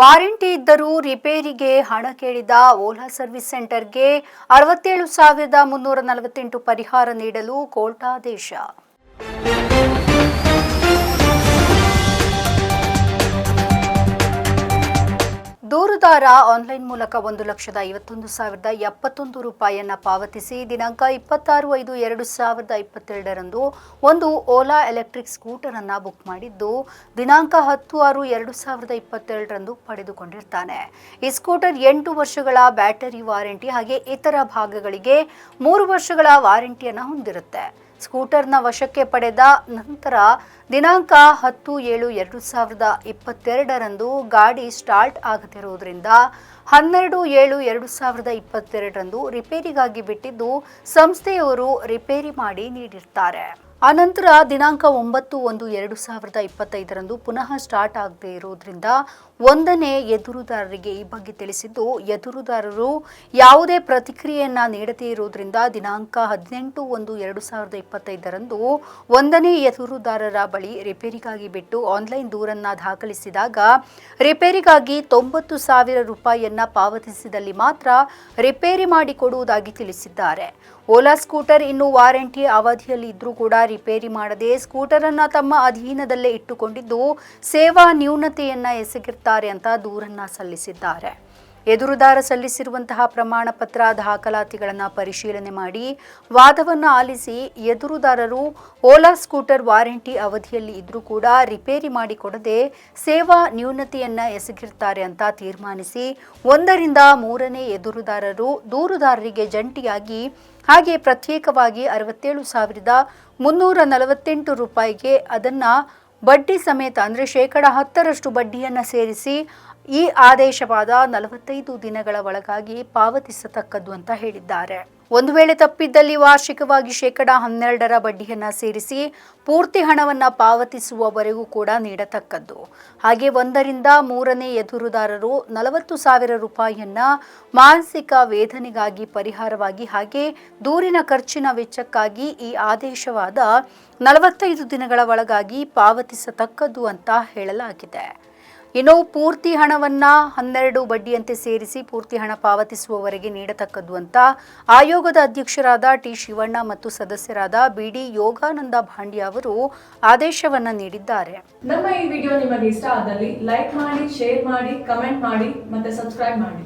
Warranty ಇದ್ದರೂ ರಿಪೇರಿಗೆ ಹಣ ಕೇಳಿದ ಓಲಾ ಸರ್ವಿಸ್ ಸೆಂಟರ್ಗೆ ಅರವತ್ತೇಳು ಸಾವಿರದ ಮುನ್ನೂರ ನಲವತ್ತೆಂಟು ಪರಿಹಾರ ನೀಡಲು ಕೋರ್ಟಾದೇಶ ದೂರುದಾರ ಆನ್ಲೈನ್ ಮೂಲಕ ಒಂದು ಲಕ್ಷದ ಐವತ್ತೊಂದು ಸಾವಿರದ ಎಪ್ಪತ್ತೊಂದು ರೂಪಾಯಿಯನ್ನು ಪಾವತಿಸಿ, ದಿನಾಂಕ ಇಪ್ಪತ್ತಾರು ಐದು ಎರಡು ಸಾವಿರದ ಇಪ್ಪತ್ತೆರಡರಂದು ಒಂದು ಓಲಾ ಎಲೆಕ್ಟ್ರಿಕ್ ಸ್ಕೂಟರ್ ಅನ್ನ ಬುಕ್ ಮಾಡಿದ್ದು, ದಿನಾಂಕ ಹತ್ತು ಆರು ಎರಡು ಸಾವಿರದ ಇಪ್ಪತ್ತೆರಡರಂದು ಪಡೆದುಕೊಂಡಿರ್ತಾನೆ. ಈ ಸ್ಕೂಟರ್ ಎಂಟು ವರ್ಷಗಳ ಬ್ಯಾಟರಿ ವಾರಂಟಿ ಹಾಗೆ ಇತರ ಭಾಗಗಳಿಗೆ ಮೂರು ವರ್ಷಗಳ ವಾರಂಟಿಯನ್ನು ಹೊಂದಿರುತ್ತೆ. ಸ್ಕೂಟರ್ನ ವಶಕ್ಕೆ ಪಡೆದ ನಂತರ ದಿನಾಂಕ ಹತ್ತು ಏಳು ಎರಡು ಸಾವಿರದ ಇಪ್ಪತ್ತೆರಡರಂದು ಗಾಡಿ ಸ್ಟಾರ್ಟ್ ಆಗದಿರುವುದರಿಂದ ಹನ್ನೆರಡು ಏಳು ಎರಡು ಸಾವಿರದ ಇಪ್ಪತ್ತೆರಡರಂದು ರಿಪೇರಿಗಾಗಿ ಬಿಟ್ಟಿದ್ದು ಸಂಸ್ಥೆಯವರು ರಿಪೇರಿ ಮಾಡಿ ನೀಡಿರ್ತಾರೆ. ಅನಂತರ ದಿನಾಂಕ ಒಂಬತ್ತು ಒಂದು ಎರಡು ಸಾವಿರದ ಇಪ್ಪತ್ತೈದರಂದು ಪುನಃ ಸ್ಟಾರ್ಟ್ ಆಗದೇ ಇರುವುದರಿಂದ ಒಂದನೇ ಎದುರುದಾರರಿಗೆ ಈ ಬಗ್ಗೆ ತಿಳಿಸಿದ್ದು, ಎದುರುದಾರರು ಯಾವುದೇ ಪ್ರತಿಕ್ರಿಯೆಯನ್ನ ನೀಡದೇ ಇರುವುದರಿಂದ ದಿನಾಂಕ ಹದಿನೆಂಟು ಒಂದು ಎರಡು ಸಾವಿರದ ಇಪ್ಪತ್ತೈದರಂದು ಒಂದನೇ ಎದುರುದಾರರ ಬಳಿ ರಿಪೇರಿಗಾಗಿ ಬಿಟ್ಟು ಆನ್ಲೈನ್ ದೂರನ್ನ ದಾಖಲಿಸಿದಾಗ ರಿಪೇರಿಗಾಗಿ ತೊಂಬತ್ತು ಸಾವಿರ ರೂಪಾಯಿಯನ್ನ ಪಾವತಿಸಿದಲ್ಲಿ ಮಾತ್ರ ರಿಪೇರಿ ಮಾಡಿಕೊಡುವುದಾಗಿ ತಿಳಿಸಿದ್ದಾರೆ. ಓಲಾ ಸ್ಕೂಟರ್ ಇನ್ನು ವಾರಂಟಿ ಅವಧಿಯಲ್ಲಿ ಇದ್ರೂ ಕೂಡ ರಿಪೇರಿ ಮಾಡದೆ ಸ್ಕೂಟರ್ ಅನ್ನ ತಮ್ಮ ಅಧೀನದಲ್ಲೇ ಇಟ್ಟುಕೊಂಡಿದ್ದು ಸೇವಾ ನ್ಯೂನತೆಯನ್ನ ಎಸಗಿರ್ತಾರೆ ಅಂತ ದೂರನ್ನ ಸಲ್ಲಿಸಿದ್ದಾರೆ. ಎದುರುದಾರ ಸಲ್ಲಿಸಿರುವಂತಹ ಪ್ರಮಾಣ ಪತ್ರ ದಾಖಲಾತಿಗಳನ್ನು ಪರಿಶೀಲನೆ ಮಾಡಿ ವಾದವನ್ನು ಆಲಿಸಿ ಎದುರುದಾರರು ಓಲಾ ಸ್ಕೂಟರ್ ವಾರಂಟಿ ಅವಧಿಯಲ್ಲಿ ಇದ್ರೂ ಕೂಡ ರಿಪೇರಿ ಮಾಡಿಕೊಡದೆ ಸೇವಾ ನ್ಯೂನತೆಯನ್ನು ಎಸಗಿರ್ತಾರೆ ಅಂತ ತೀರ್ಮಾನಿಸಿ ಒಂದರಿಂದ ಮೂರನೇ ಎದುರುದಾರರು ದೂರುದಾರರಿಗೆ ಜಂಟಿಯಾಗಿ ಹಾಗೆ ಪ್ರತ್ಯೇಕವಾಗಿ ಅರವತ್ತೇಳು ಸಾವಿರದ ಮುನ್ನೂರ ನಲವತ್ತೆಂಟು ರೂಪಾಯಿಗೆ ಅದನ್ನು ಬಡ್ಡಿ ಸಮೇತ ಅಂದರೆ ಶೇಕಡ ಹತ್ತರಷ್ಟು ಬಡ್ಡಿಯನ್ನು ಸೇರಿಸಿ ಈ ಆದೇಶವಾದ ನಲವತ್ತೈದು ದಿನಗಳ ಒಳಗಾಗಿ ಪಾವತಿಸತಕ್ಕದ್ದು ಅಂತ ಹೇಳಿದ್ದಾರೆ. ಒಂದು ವೇಳೆ ತಪ್ಪಿದ್ದಲ್ಲಿ ವಾರ್ಷಿಕವಾಗಿ ಶೇಕಡ ಹನ್ನೆರಡರ ಬಡ್ಡಿಯನ್ನ ಸೇರಿಸಿ ಪೂರ್ತಿ ಹಣವನ್ನ ಪಾವತಿಸುವವರೆಗೂ ಕೂಡ ನೀಡತಕ್ಕದ್ದು. ಹಾಗೆ ಒಂದರಿಂದ ಮೂರನೇ ಎದುರುದಾರರು ನಲವತ್ತು ಸಾವಿರ ರೂಪಾಯಿಯನ್ನ ಮಾನಸಿಕ ವೇದನೆಗಾಗಿ ಪರಿಹಾರವಾಗಿ ಹಾಗೆ ದೂರಿನ ಖರ್ಚಿನ ವೆಚ್ಚಕ್ಕಾಗಿ ಈ ಆದೇಶವಾದ ನಲವತ್ತೈದು ದಿನಗಳ ಒಳಗಾಗಿ ಪಾವತಿಸತಕ್ಕದ್ದು ಅಂತ ಹೇಳಲಾಗಿದೆ. ಇನ್ನು ಪೂರ್ತಿ ಹಣವನ್ನ ಹನ್ನೆರಡು ಬಡ್ಡಿಯಂತೆ ಸೇರಿಸಿ ಪೂರ್ತಿ ಹಣ ಪಾವತಿಸುವವರೆಗೆ ನೀಡತಕ್ಕದ್ದು ಅಂತ ಆಯೋಗದ ಅಧ್ಯಕ್ಷರಾದ ಟಿ ಶಿವಣ್ಣ ಮತ್ತು ಸದಸ್ಯರಾದ ಬಿಡಿ ಯೋಗಾನಂದ ಭಾಂಡ್ಯ ಅವರು ಆದೇಶವನ್ನ ನೀಡಿದ್ದಾರೆ. ನಮ್ಮ ಈ ವಿಡಿಯೋ ನಿಮಗೆ ಇಷ್ಟ ಆದಲ್ಲಿ ಲೈಕ್ ಮಾಡಿ, ಶೇರ್ ಮಾಡಿ, ಕಮೆಂಟ್ ಮಾಡಿ ಮತ್ತೆ ಸಬ್ಸ್ಕ್ರೈಬ್ ಮಾಡಿ.